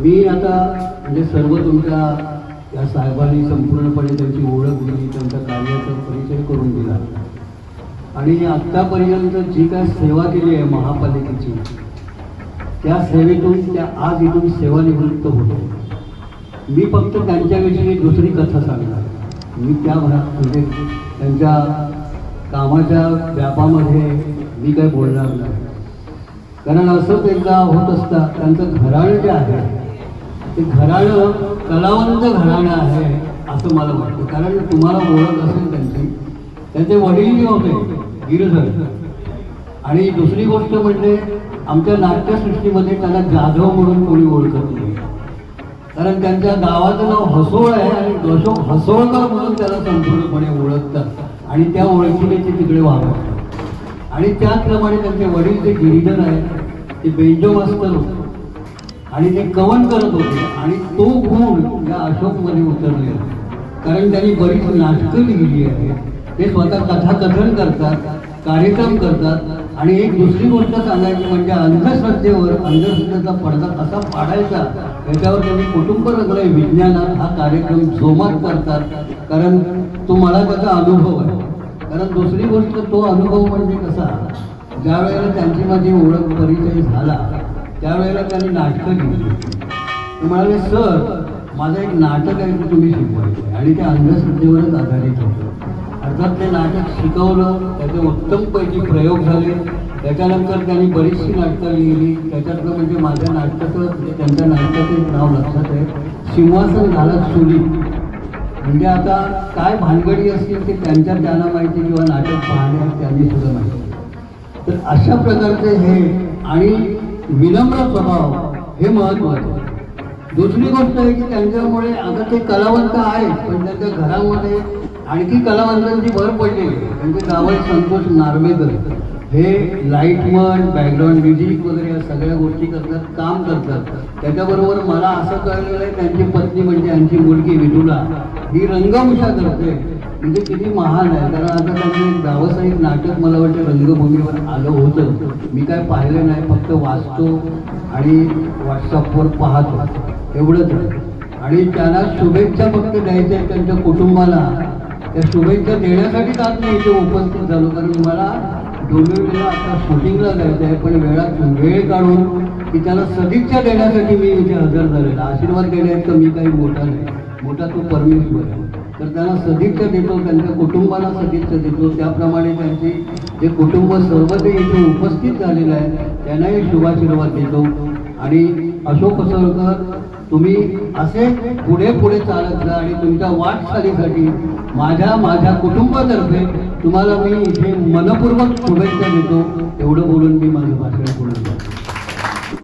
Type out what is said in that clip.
मी आता म्हणजे सर्व तुमच्या या साहेबांनी संपूर्णपणे त्यांची ओळख दिली त्यांच्या कार्याचा परिचय करून दिला. आणि आत्तापर्यंत जी काय सेवा केली आहे महापालिकेची त्या सेवेतून त्या आज इथून सेवानिवृत्त होतो. मी फक्त त्यांच्याविषयी दुसरी कथा सांगणार. मी त्या भरात म्हणजे त्यांच्या कामाच्या व्यापामध्ये मी काय बोलणार नाही. कारण असंच एकदा होत असता त्यांचं घराणं जे आहे ते घराणं कलावंत घराणं आहे असं मला वाटतं. कारण तुम्हाला ओळख असेल त्यांची. त्यांचे वडील जे होते गिरधर. आणि दुसरी गोष्ट म्हणजे आमच्या नाट्यसृष्टीमध्ये त्यांना जाधव म्हणून कोणी ओळखत नाही. कारण त्यांच्या गावाचं नाव हसोळ आहे आणि अशोक हसोळकर म्हणून त्याला संपूर्णपणे ओळखतात आणि त्या ओळखीने ते तिकडे वावरतात. आणि त्याचप्रमाणे त्यांचे वडील जे गिरीधर आहेत ते बेंजो मास्तर होते आणि ते कवन करत होते आणि तो गुण या अशोकमध्ये उतरले. कारण त्यांनी बरीच नाटकं लिहिली आहेत. ते स्वतः कथाकथन करतात कार्यक्रम करतात आणि एक दुसरी गोष्ट सांगायची म्हणजे अंधश्रद्धेवर अंधश्रद्धेचा पडदा कसा पाडायचा याच्यावर त्यांनी कुटुंब रंगलय विज्ञानात हा कार्यक्रम जोमात करतात. कारण तो मला त्याचा अनुभव आहे. कारण दुसरी गोष्ट तो अनुभव म्हणजे कसा? ज्या वेळेला त्यांची माझी ओळख परिचय झाला त्यावेळेला त्यांनी नाटकं घेतली. ते म्हणाले सर माझं एक नाटक आहे ते तुम्ही शिकवायचं आणि ते अंधश्रद्धेवरच आधारित होतं. अर्थात ते नाटक शिकवलं त्याचे उत्तमपैकी प्रयोग झाले. त्याच्यानंतर त्यांनी बरीचशी नाटकं लिहिली. त्याच्यातलं म्हणजे माझ्या नाटकाचं म्हणजे त्यांच्या नाटकाचं एक नाव लक्षात आहे. सिंहासन घालत चुली म्हणजे आता काय भानगडी असतील ते त्यांच्या त्यांना माहिती किंवा नाटक पाहण्यात त्यांनी सुद्धा माहिती. तर अशा प्रकारचे हे आणि विनम्र स्वभाव हे महत्वाचं दुसरी गोष्ट आहे की त्यांच्यामुळे आता ते कलावंत आहेत पण त्यांच्या घरामध्ये आणखी कलावंतांची भर पडली. त्यांचे गावात संतोष नार्वेकर हे लाइट म्हण बॅकग्राऊंड म्युझिक वगैरे या सगळ्या गोष्टी करतात काम करतात. त्याच्याबरोबर मला असं कळलेलं आहे त्यांची पत्नी म्हणजे त्यांची मुलगी विदुला ही रंगभूषा करते म्हणजे किती महान आहे. कारण आता त्यांनी एक व्यावसायिक नाटक मला वाटतं रंगभूमीवर आलं होतं. मी काय पाहिलं नाही फक्त वाचतो आणि व्हॉट्सअपवर पाहतो. एवढंच आणि त्यांना शुभेच्छा फक्त द्यायच्या त्यांच्या कुटुंबाला. त्या शुभेच्छा देण्यासाठीच आज मी इथे उपस्थित झालो. कारण मला डोंबिवलीला आता शूटिंगला जायचं आहे. पण वेळात वेळ काढून की त्याला सदिच्छा देण्यासाठी मी इथे हजर झालेला आशीर्वाद देण्यात मी काही मोठा नाही. मोठा तो परमेश्वर आहे. तर त्यांना सदिच्छा देतो त्यांच्या कुटुंबाला सदिच्छा देतो. त्याप्रमाणे त्यांचे जे कुटुंब सर्व ते इथे उपस्थित झालेलं आहे त्यांनाही शुभाशीर्वाद देतो. आणि अशोक कसळकर तुम्ही असे पुढे पुढे चालत जा आणि तुमच्या वाटचालीसाठी माझ्या माझ्या कुटुंबातर्फे तुम्हाला मी इथे मनपूर्वक शुभेच्छा देतो. एवढं बोलून मी माझं भाषण पूर्ण करतो